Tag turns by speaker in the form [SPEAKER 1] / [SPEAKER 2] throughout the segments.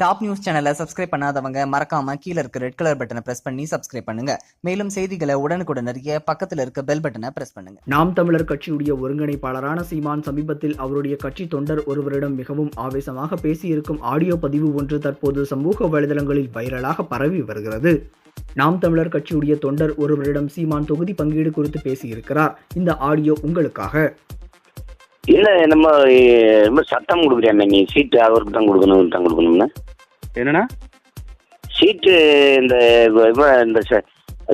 [SPEAKER 1] Top news சேனலை subscribe பண்ணாதவங்க மறக்காம கீழே இருக்க ரெட் கலர் பட்டனை பிரஸ் பண்ணி சப்ஸ்கிரைப் பண்ணுங்க. மேலும் செய்திகளை உடனுக்குடன் அறிய பக்கத்தில் இருக்க பெல் பட்டனை பிரஸ் பண்ணுங்க.
[SPEAKER 2] நாம் தமிழர் கட்சியுடைய ஒருங்கிணைப்பாளரான சீமான் சமீபத்தில் அவருடைய கட்சி தொண்டர் ஒருவரிடம் மிகவும் ஆவேசமாக பேசியிருக்கும் ஆடியோ பதிவு ஒன்று தற்போது சமூக வலைதளங்களில் வைரலாக பரவி வருகிறது. நாம் தமிழர் கட்சியுடைய தொண்டர் ஒருவரிடம் சீமான் தொகுதி பங்கீடு குறித்து பேசியிருக்கிறார். இந்த ஆடியோ உங்களுக்காக.
[SPEAKER 3] இல்ல நம்ம ரொம்ப சட்டம் கொடுக்குறியாமே நீ சீட்டு அவருக்கு தான் கொடுக்கணும் இவருக்கு தான் கொடுக்கணும்னு
[SPEAKER 4] என்னண்ணா?
[SPEAKER 3] சீட்டு இந்த இவ- இந்த ச-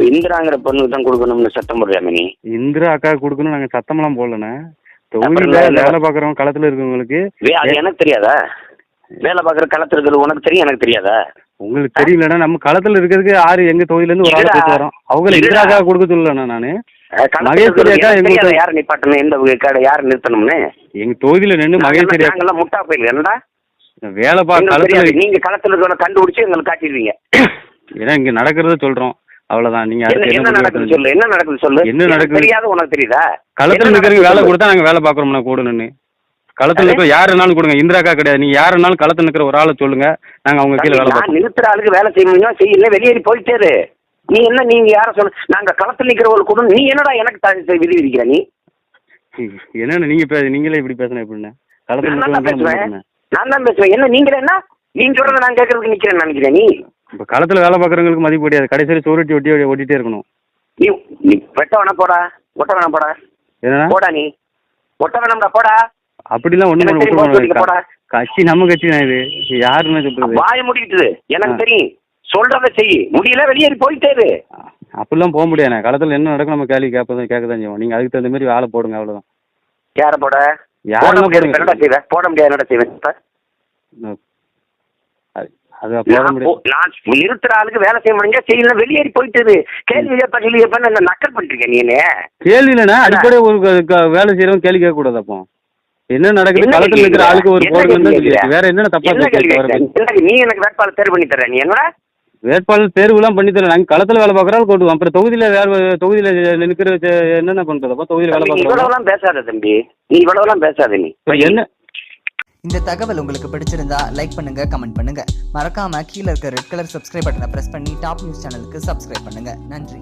[SPEAKER 3] இந்திராங்கிற பொண்ணுக்கு தான் கொடுக்கணும்னு சட்டம் போடுறியாமே நீ?
[SPEAKER 4] இந்திரா அக்கா கொடுக்கணும் நாங்கள் சத்தமெல்லாம் போடலண்ணே.
[SPEAKER 3] அப்புறம்
[SPEAKER 4] தொகுதியில்
[SPEAKER 3] என்ன?
[SPEAKER 4] வேலை பார்க்குறவங்க களத்தில் இருக்கவங்களுக்கு
[SPEAKER 3] வே- அது எனக்கு தெரியாதா? வேலை பார்க்குற களத்தில் இருக்கிறது உனக்கு தெரியும் எனக்கு தெரியாதா?
[SPEAKER 4] உங்களுக்கு தெரியலண்ணா நம்ம களத்தில் இருக்கிறதுக்கு ஆறு எங்க தொகுதியிலேருந்து ஒரு ஆள். போயிட்டு வரோம். அவங்கள
[SPEAKER 3] இல்லடா.
[SPEAKER 4] இந்திரா அக்கா கொடுக்க சொல்லலண்ணா நான். எங்க
[SPEAKER 3] யார் நிப்பாட்டணும் எந்த கடை யார் நிறுத்தணும்னு?
[SPEAKER 4] எங்கள் தொகுதியில் நின்று மகேஸ்வரி
[SPEAKER 3] நாங்கெல்லாம் முட்டா போயிருக்கு என்னடா?
[SPEAKER 4] வேலை பா
[SPEAKER 3] எங்களுக்கு தெரியாது.
[SPEAKER 4] களத்தில்
[SPEAKER 3] நீங்க களத்துல இருக்கிறத கண்டுபிடிச்சு எங்களுக்கு காட்டிடுவீங்க.
[SPEAKER 4] ஏன்னா இங்கே நடக்கிறத சொல்கிறோம் அவ்வளோதான் நீங்கள்
[SPEAKER 3] என்ன
[SPEAKER 4] அடுத்து
[SPEAKER 3] என்ன
[SPEAKER 4] என்ன
[SPEAKER 3] நடக்குது சொல்லு. என்ன நடக்குது சொல்லு.
[SPEAKER 4] என்ன நடக்குது?
[SPEAKER 3] தெரியாத உனக்கு தெரியுதா?
[SPEAKER 4] களத்தில் இருக்கிறவங்க வேலை கொடுத்தா நாங்கள் வேலை பார்க்குறோம்ண்ணா கூட நின்று களத்தில்? இருக்கிற யார் வேணாலும் கொடுங்க. இந்திரா அக்கா கிடையாது. நீங்கள் யார் வேணாலும் களத்தில் இருக்கிற ஒரு ஆளை சொல்லுங்க. நாங்கள் அவங்க கீழே வேலை
[SPEAKER 3] நிறுத்துற ஆளுக்கு வேலை செய்ய முடியும்? செய்யல. வெளியேறி போயிட்டே. நீ என்ன நீங்க யார சொல்ல நாங்க களத்துல நிக்கிற ஒரு கூட நீ என்னடா எனக்கு விதி விதிக்கிற நீ?
[SPEAKER 4] என்னண்ணா நீங்கள் பே நீங்களே இப்படி பேசணும் களத்தில்
[SPEAKER 3] நான் தான்
[SPEAKER 4] இருக்கிறவங்க
[SPEAKER 3] பேசுவேன். நான் தான் பேசுவேன். என்ன நீங்க என்ன? நீங்க சொல்றத நான் கேட்கறதுக்கு நிக்கிறேன்னு நினைக்கிறேன் நீ?
[SPEAKER 4] இப்போ களத்தில் வேலை பார்க்குறவங்களுக்கு மதிப்பு கிடையாது. கடைசியில் சோறுட்டி ஒட்டி ஒட்டிகிட்டே இருக்கணும்.
[SPEAKER 3] நீ நீ வெட்ட வேணா போடா. ஒட்ட வேணா போடா. போடா நீ. ஒட்ட வேணாம்டா போடா.
[SPEAKER 4] அப்படிலாம்
[SPEAKER 3] வைக்க போடா.
[SPEAKER 4] கட்சி நம்ம கட்சி தான் இது யாருன்னு சொல்றது
[SPEAKER 3] வாய முடிக்கிட்டு எனக்கு. தெரியும். சொல்றத செய். முடியல வெளியேறி போயிட்டே இரு.
[SPEAKER 4] அப்படிலாம் போக முடியாதுண்ணே. களத்தில் என்ன நடக்கும் நம்ம கேள்வி கேட்பதான் கேட்க தான் செய்வோம். நீங்கள் அதுக்கு தகுந்த மாதிரி ஆளை போடுங்க அவ்வளோதான்
[SPEAKER 3] யார போட?
[SPEAKER 4] யாரை
[SPEAKER 3] போட முடியாது.
[SPEAKER 4] போடுங்க.
[SPEAKER 3] என்னடா செய்வேன் போட முடியாது. என்னடா செய்வேன் நான்
[SPEAKER 4] முடியாது.
[SPEAKER 3] நிறுத்துற ஆளுக்கு வேலை செய்ய முடியுங்க செய்யல வெளியேறி போயிட்டு. கேள்வி கேட்ப கேள்வி கேட்பேன்னு என்ன நக்கல் பண்ணிருக்க
[SPEAKER 4] கேள்வி இல்லைண்ணா. அடிப்படை ஒரு வேலை செய்கிறவங்க கேள்வி கேட்கக்கூடாது அப்போ. என்ன நடக்குது? களத்தில் இருக்கிற ஆளுக்கு ஒரு சொல்லியாச்சு. வேற தப்பா
[SPEAKER 3] என்ன கேட்க? நீ எனக்கு வேட்பாளர் தேர்வு பண்ணி தர நீ என்ன
[SPEAKER 4] வேட்பாளர் தேர்வுலாம் பண்ணி தரேன் நாங்கள் களத்தில் வேலை பார்க்குறாலும் கொண்டு அப்புறம் தொகுதியில் வேறு தொகுதியில் நிற்கிற என்னென்ன பண்ணுறது அப்போ தொகுதியில் வேலை பார்க்குறோம்
[SPEAKER 3] இவ்வளவுலாம் பேசாத தம்பி. நீ இவ்வளவுலாம் பேசாத நீ.
[SPEAKER 4] இப்போ என்ன?
[SPEAKER 1] இந்த தகவல் உங்களுக்கு பிடிச்சிருந்தா லைக் பண்ணுங்க கமெண்ட் பண்ணுங்க. மறக்காம கீழ இருக்க ரெட் கலர் சப்ஸ்கிரைப் பட்டனை பிரஸ் பண்ணி டாப் நியூஸ் சேனலுக்கு சப்ஸ்கிரைப் பண்ணுங்க. நன்றி.